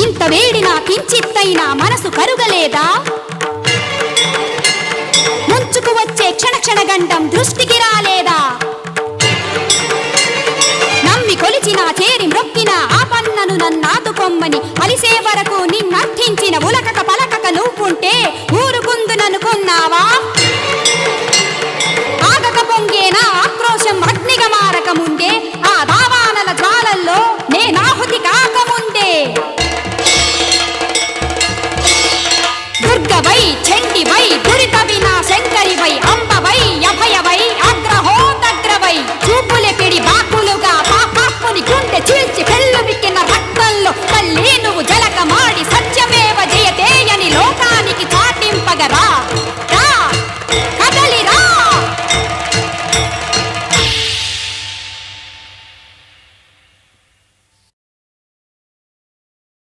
ఇంత వేడినా కించిత్తైనా మనసు కరుగలేదా? ముంచుకు వచ్చే క్షణ క్షణ గండం దృష్టికి రాలేదా? నమ్మి కొలిచిన చేరి మ్రొక్కిన ఆ పన్నను నన్నాదుకొమ్మని అలిసే వరకు నిన్నర్థించిన செங்கி வை துரிதவினா செங்க